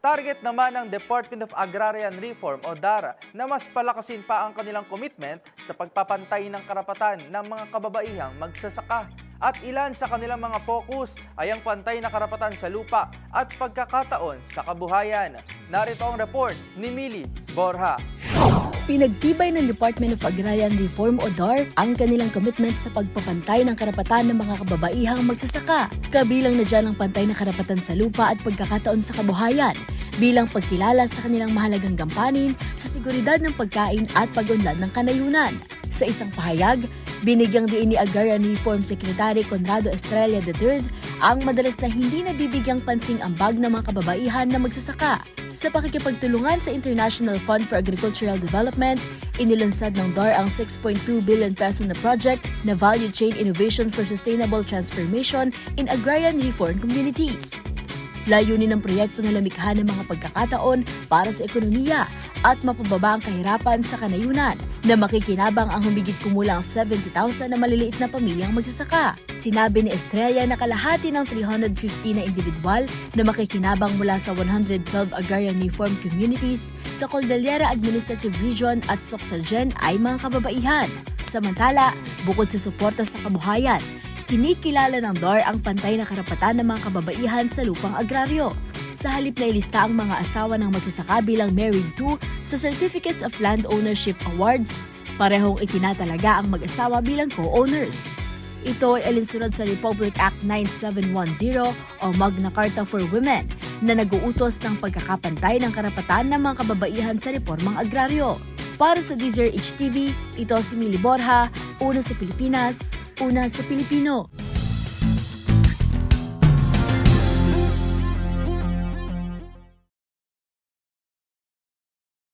Target naman ng Department of Agrarian Reform o DARA na mas palakasin pa ang kanilang commitment sa pagpapantay ng karapatan ng mga kababaihang magsasaka. At ilan sa kanilang mga focus ay ang pantay na karapatan sa lupa at pagkakataon sa kabuhayan. Narito ang report ni Mili Borja. Pinagtibay ng Department of Agrarian Reform o DAR ang kanilang commitment sa pagpapantay ng karapatan ng mga kababaihang magsasaka. Kabilang na dyan ang pantay na karapatan sa lupa at pagkakataon sa kabuhayan bilang pagkilala sa kanilang mahalagang gampanin sa seguridad ng pagkain at pag-unlad ng kanayunan. Sa isang pahayag, binigyang diin ni Agrarian Reform Secretary Conrado Estrella III ang madalas na hindi nabibigyang pansing ambag ng mga kababaihan na magsasaka. Sa pakikipagtulungan sa International Fund for Agricultural Development, inilunsad ng DAR ang 6.2 billion peso na project na Value Chain Innovation for Sustainable Transformation in Agrarian Reform Communities. Layunin ng proyekto na lumikha ng mga pagkakataon para sa ekonomiya at mapababa ang kahirapan sa kanayunan na makikinabang ang humigit kumulang 70,000 na maliliit na pamilyang magsasaka. Sinabi ni Estrella na kalahati ng 350 na individual na makikinabang mula sa 112 agrarian reform communities sa Cordillera Administrative Region at Soxalgen ay mga kababaihan. Samantala, bukod sa suporta sa kabuhayan, kinikilala ng DAR ang pantay na karapatan ng mga kababaihan sa lupang agraryo. Sa halip na ilista ang mga asawa ng magsasaka bilang married to sa Certificates of Land Ownership Awards, parehong itinatalaga ang mag-asawa bilang co-owners. Ito ay alinsunod sa Republic Act 9710 o Magna Carta for Women na nag-uutos ng pagkakapantay ng karapatan ng mga kababaihan sa reformang agraryo. Para sa Deezer HTV, ito si Mili Borja, una sa Pilipinas, una sa Pilipino.